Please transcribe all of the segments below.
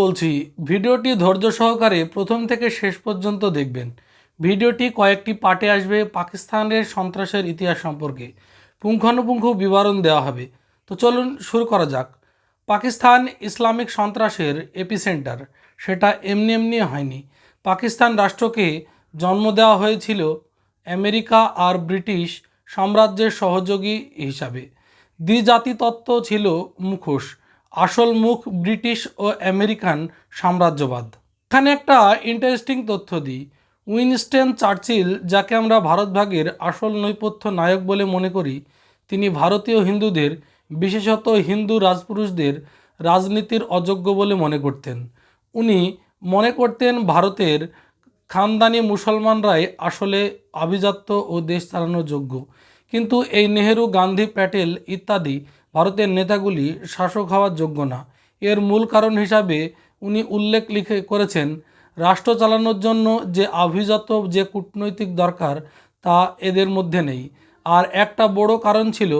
বলছি, ভিডিওটি ধৈর্য সহকারে প্রথম থেকে শেষ পর্যন্ত দেখবেন। ভিডিওটি কয়েকটি পার্টে আসবে পাকিস্তানের সন্ত্রাসের ইতিহাস সম্পর্কে। পুঙ্খানুপুঙ্খ বিবরণ দেওয়া হবে। তো চলুন শুরু করা যাক। পাকিস্তান ইসলামিক সন্ত্রাসের এপিসেন্টার। সেটা এমনি এমনি হয়নি। পাকিস্তান রাষ্ট্রকে জন্ম দেওয়া হয়েছিল আমেরিকা আর ব্রিটিশ সাম্রাজ্যের সহযোগী হিসাবে। দ্বিজাতি তত্ত্ব ছিল মুখোশ। আসল মুখ ব্রিটিশ ও আমেরিকান সাম্রাজ্যবাদ। এখানে একটা ইন্টারেস্টিং তথ্য দিই। উইনস্টেন চার্চিল, যাকে আমরা ভারতভাগের আসল নৈপথ্য নায়ক বলে মনে করি, তিনি ভারতীয় হিন্দুদের, বিশেষত হিন্দু রাজপুরুষদের, রাজনীতির অযোগ্য বলে মনে করতেন। উনি মনে করতেন ভারতের খানদানি মুসলমানরাই আসলে আভিজাত্য ও দেশ চালানোর যোগ্য। কিন্তু এই নেহেরু, গান্ধী, প্যাটেল ইত্যাদি ভারতের নেতাগুলি শাসক হওয়ার যোগ্য না। এর মূল কারণ হিসাবে উনি উল্লেখ লিখে করেছেন, রাষ্ট্র চালানোর জন্য যে আভিজাত যে কূটনৈতিক দরকার, তা এদের মধ্যে নেই। আর একটা বড় কারণ ছিল,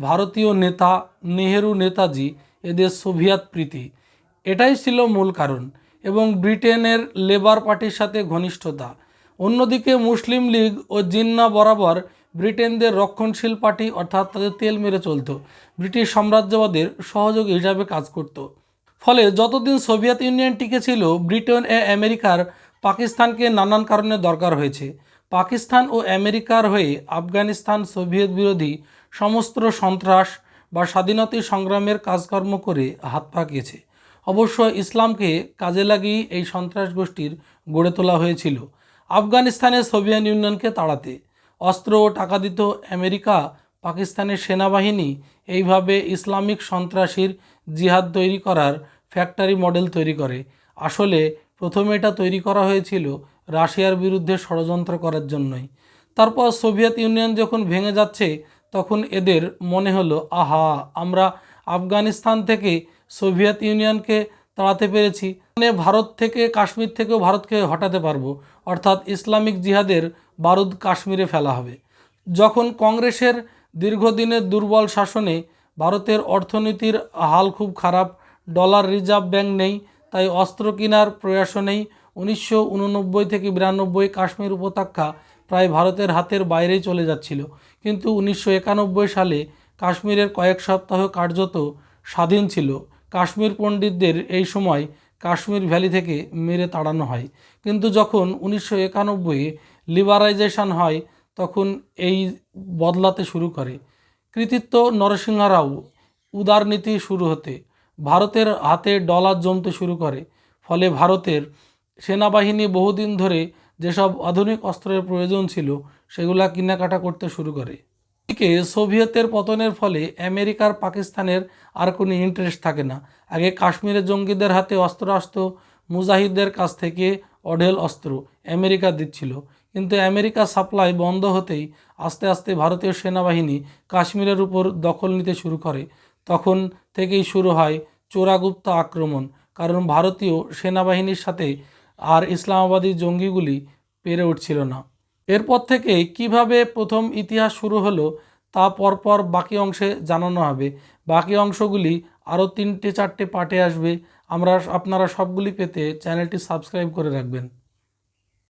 ভারতীয় নেতা নেহেরু নেতাজি এদের সোভিয়েত প্রীতি। এটাই ছিল মূল কারণ এবং ব্রিটেনের লেবার পার্টির সাথে ঘনিষ্ঠতা। অন্যদিকে মুসলিম লীগ ও জিন্না বরাবর ব্রিটেনদের রক্ষণশীল পার্টি অর্থাৎ তাদের তেল মেরে চলতো। ব্রিটিশ সাম্রাজ্যবাদের সহযোগী হিসাবে কাজ করত। ফলে যতদিন সোভিয়েত ইউনিয়ন টিকে ছিল, ব্রিটেন এ আমেরিকার পাকিস্তানকে নানান কারণে দরকার হয়েছে। পাকিস্তান ও আমেরিকার হয়ে আফগানিস্তান সোভিয়েত বিরোধী সমস্ত সন্ত্রাস বা স্বাধীনতা সংগ্রামের কাজকর্ম করে হাত পাকিয়েছে। অবশ্য ইসলামকে কাজে লাগিয়ে এই সন্ত্রাস গোষ্ঠীর গড়ে তোলা হয়েছিল। আফগানিস্তানে সোভিয়েত ইউনিয়নকে তাড়াতে অস্ত্র ও টাকা দিত আমেরিকা, পাকিস্তানের সেনাবাহিনী, এইভাবে ইসলামিক সন্ত্রাসীর জিহাদ তৈরি করার ফ্যাক্টরি মডেল তৈরি করে। আসলে প্রথমে এটা তৈরি করা হয়েছিল রাশিয়ার বিরুদ্ধে ষড়যন্ত্র করার জন্যই। তারপর সোভিয়েত ইউনিয়ন যখন ভেঙে যাচ্ছে, তখন এদের মনে হলো, আহা, আমরা আফগানিস্তান থেকে সোভিয়েত ইউনিয়নকে তাড়াতে পেরেছি। মানে ভারত থেকে কাশ্মীর থেকেও ভারতকে হটাতে পারব। অর্থাৎ ইসলামিক জিহাদের বারুদ কাশ্মীরে ফেলা হবে। যখন কংগ্রেসের দীর্ঘদিনের দুর্বল শাসনে ভারতের অর্থনীতির হাল খুব খারাপ, ডলার রিজার্ভ ব্যাংক নেই, তাই অস্ত্র কেনার প্রয়াসও নেই, উনিশশো উননব্বই থেকে বিরানব্বই কাশ্মীর উপত্যকা প্রায় ভারতের হাতের বাইরেই চলে যাচ্ছিল। কিন্তু উনিশশো একানব্বই সালে কাশ্মীরের কয়েক সপ্তাহ কার্যত স্বাধীন ছিল। কাশ্মীর পণ্ডিতদের এই সময় কাশ্মীর ভ্যালি থেকে মেরে তাড়ানো হয়। কিন্তু যখন উনিশশো একানব্বইয়ে লিবারাইজেশন হয়, তখন এই বদলাতে শুরু করে। কৃতিত্ব নরসিংহ রাও উদারনীতি শুরু হতে, ভারতের হাতে ডলার জমতে শুরু করে। ফলে ভারতের সেনাবাহিনী বহুদিন ধরে যেসব আধুনিক অস্ত্রের প্রয়োজন ছিল, সেগুলা কেনাকাটা করতে শুরু করে। এদিকে সোভিয়েতের পতনের ফলে আমেরিকার পাকিস্তানের আর কোনো ইন্টারেস্ট থাকে না। আগে কাশ্মীরের জঙ্গিদের হাতে অস্ত্র আসতো, মুজাহিদদের কাছ থেকে অঢেল অস্ত্র আমেরিকা দিচ্ছিল। কিন্তু আমেরিকা সাপ্লাই বন্ধ হতেই আস্তে আস্তে ভারতীয় সেনাবাহিনী কাশ্মীরের উপর দখল নিতে শুরু করে। তখন থেকেই শুরু হয় চোরাগুপ্ত আক্রমণ, কারণ ভারতীয় সেনাবাহিনীর সাথে আর ইসলামাবাদী জঙ্গিগুলি পেরে উঠছিল না। এরপর থেকে কীভাবে প্রথম ইতিহাস শুরু হলো তা পরপর বাকি অংশে জানানো হবে। বাকি অংশগুলি আরও তিনটে চারটে পার্টে আসবে। আমরা আপনারা সবগুলি পেতে চ্যানেলটি সাবস্ক্রাইব করে রাখবেন।